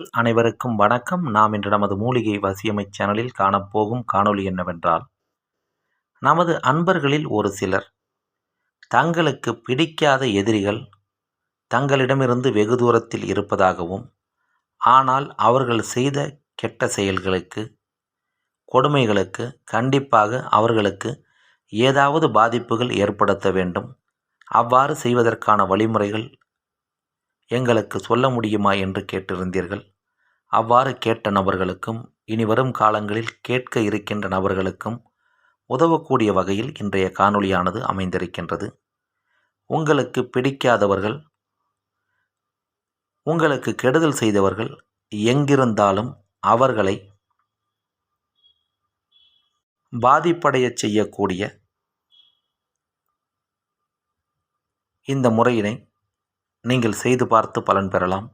அனைவருக்கும் வணக்கம். நாம் இன்று நமது மூலிகை வசியமை சேனலில் காணப்போகும் காணொளி என்னவென்றால் நமது அன்பர்களில் ஒரு சிலர் தங்களுக்கு பிடிக்காத எதிரிகள் தங்களிடமிருந்து வெகு தூரத்தில் இருப்பதாகவும் ஆனால் அவர்கள் செய்த கெட்ட செயல்களுக்கு கொடுமைகளுக்கு கண்டிப்பாக அவர்களுக்கு ஏதாவது பாதிப்புகள் ஏற்படுத்த வேண்டும். அவ்வாறு செய்வதற்கான வழிமுறைகள் எங்களுக்கு சொல்ல முடியுமா என்று கேட்டிருந்தீர்கள்? அவ்வாறு கேட்ட நபர்களுக்கும் இனி வரும் காலங்களில் கேட்க இருக்கின்ற நபர்களுக்கும் உதவக்கூடிய வகையில் இன்றைய காணொளியானது அமைந்திருக்கின்றது. உங்களுக்கு பிடிக்காதவர்கள் உங்களுக்கு கெடுதல் செய்தவர்கள் எங்கிருந்தாலும் அவர்களை பாதிப்படைய செய்யக்கூடிய இந்த முறையினை நீங்கள் செய்து பார்த்து பலன் பெறலாம்.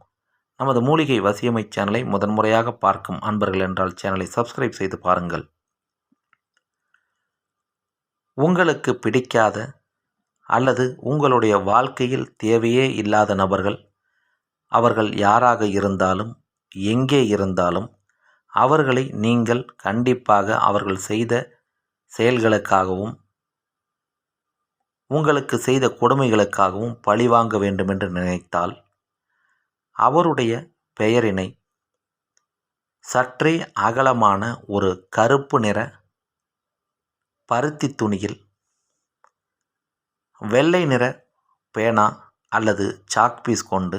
நமது மூலிகை வசியமை சேனலை முதன்முறையாக பார்க்கும் அன்பர்கள் என்றால் சேனலை சப்ஸ்கிரைப் செய்து பாருங்கள். உங்களுக்கு பிடிக்காத அல்லது உங்களுடைய வாழ்க்கையில் தேவையே இல்லாத நபர்கள் அவர்கள் யாராக இருந்தாலும் எங்கே இருந்தாலும் அவர்களை நீங்கள் கண்டிப்பாக அவர்கள் செய்த செயல்களுக்காகவும் உங்களுக்கு செய்த கொடுமைகளுக்காகவும் பழிவாங்க வேண்டுமென்று நினைத்தால் அவருடைய பெயரினை சற்றே அகலமான ஒரு கருப்பு நிற பருத்தி துணியில் வெள்ளை நிற பேனா அல்லது சாக் பீஸ் கொண்டு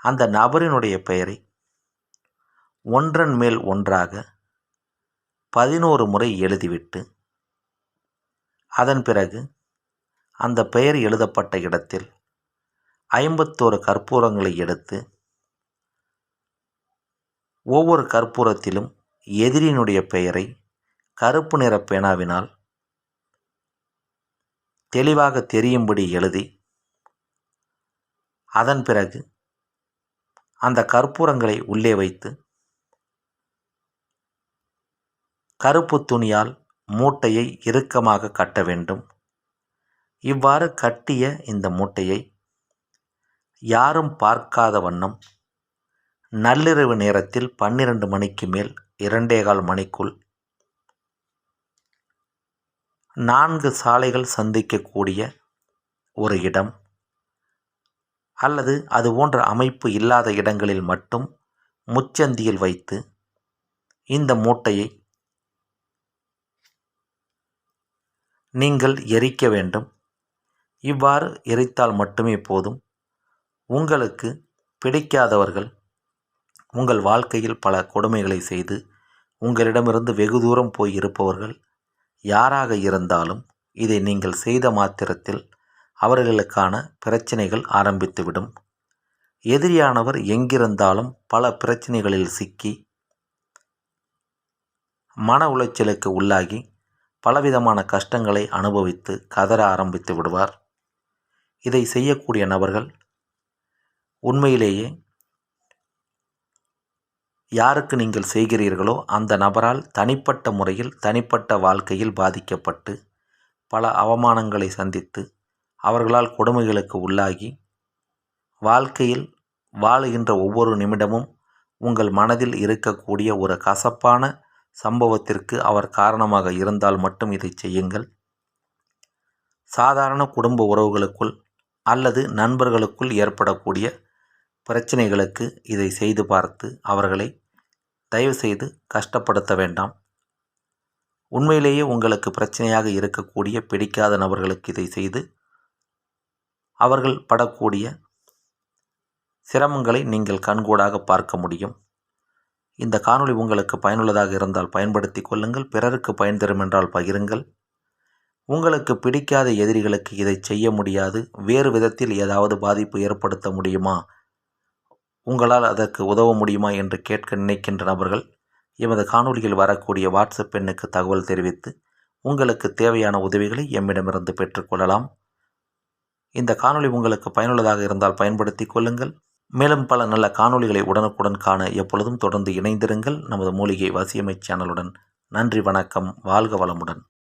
அந்த நபரினுடைய பெயரை ஒன்றன் மேல் ஒன்றாக பதினோரு முறை எழுதிவிட்டு அதன் பிறகு அந்த பெயர் எழுதப்பட்ட இடத்தில் ஐம்பத்தோரு கற்பூரங்களை எடுத்து ஒவ்வொரு கற்பூரத்திலும் எதிரியினுடைய பெயரை கருப்பு நிற பேனாவினால் தெளிவாக தெரியும்படி எழுதி அதன் பிறகு அந்த கற்பூரங்களை உள்ளே வைத்து கருப்பு துணியால் மூட்டையை இறுக்கமாக கட்ட வேண்டும். இவ்வாறு கட்டிய இந்த மூட்டையை யாரும் பார்க்காத வண்ணம் நள்ளிரவு நேரத்தில் பன்னிரண்டு மணிக்கு மேல் இரண்டேகால் மணிக்குள் நான்கு சாலைகள் சந்திக்கக்கூடிய ஒரு இடம் அல்லது அது போன்ற அமைப்பு இல்லாத இடங்களில் மட்டும் முச்சந்தியில் வைத்து இந்த மூட்டையை நீங்கள் எரிக்க வேண்டும். இவ்வாறு எரித்தால் மட்டுமே போதும். உங்களுக்கு பிடிக்காதவர்கள் உங்கள் வாழ்க்கையில் பல கொடுமைகளை செய்து உங்களிடமிருந்து வெகு தூரம் போய் இருப்பவர்கள் யாராக இருந்தாலும் இதை நீங்கள் செய்த மாத்திரத்தில் அவர்களுக்கான பிரச்சனைகள் ஆரம்பித்துவிடும். எதிரியானவர் எங்கிருந்தாலும் பல பிரச்சனைகளில் சிக்கி மன உளைச்சலுக்கு உள்ளாகி பலவிதமான கஷ்டங்களை அனுபவித்து கதற ஆரம்பித்து விடுவார் இதை செய்யக்கூடிய நபர்கள் உண்மையிலேயே யாருக்கு நீங்கள் செய்கிறீர்களோ அந்த நபரால் தனிப்பட்ட முறையில் தனிப்பட்ட வாழ்க்கையில் பாதிக்கப்பட்டு பல அவமானங்களை சந்தித்து அவர்களால் கொடுமைகளுக்கு உள்ளாகி வாழ்க்கையில் வாழுகின்ற ஒவ்வொரு நிமிடமும் உங்கள் மனதில் இருக்கக்கூடிய ஒரு கசப்பான சம்பவத்திற்கு அவர் காரணமாக இருந்தால் மட்டும் இதை செய்யுங்கள். சாதாரண குடும்ப உறவுகளுக்குள் அல்லது நண்பர்களுக்குள் ஏற்படக்கூடிய பிரச்சனைகளுக்கு இதை செய்து பார்த்து அவர்களை தயவுசெய்து கஷ்டப்படுத்த வேண்டாம். உண்மையிலேயே உங்களுக்கு பிரச்சனையாக இருக்கக்கூடிய பிடிக்காத நபர்களுக்கு இதை செய்து அவர்கள் படக்கூடிய சிரமங்களை நீங்கள் கண்கூடாக பார்க்க முடியும். இந்த காணொளி உங்களுக்கு பயனுள்ளதாக இருந்தால் பயன்படுத்தி கொள்ளுங்கள். பிறருக்கு பயன் தரும் என்றால் பகிருங்கள். உங்களுக்கு பிடிக்காத எதிரிகளுக்கு இதை செய்ய முடியாது. வேறு விதத்தில் ஏதாவது பாதிப்பு ஏற்படுத்த முடியுமா? உங்களால் அதற்கு உதவ முடியுமா என்று கேட்க நினைக்கின்ற நபர்கள் எமது காணொலியில் வரக்கூடிய வாட்ஸ்அப் எண்ணுக்கு தகவல் தெரிவித்து உங்களுக்கு தேவையான உதவிகளை எம்மிடமிருந்து பெற்றுக்கொள்ளலாம் இந்த காணொளி உங்களுக்கு பயனுள்ளதாக இருந்தால் பயன்படுத்தி கொள்ளுங்கள். மேலும் பல நல்ல காணொளிகளை உடனுக்குடன் காண எப்பொழுதும் தொடர்ந்து இணைந்திருங்கள். நமது மூலிகை வசியமை சேனலுடன் நன்றி வணக்கம் வாழ்க வளமுடன்.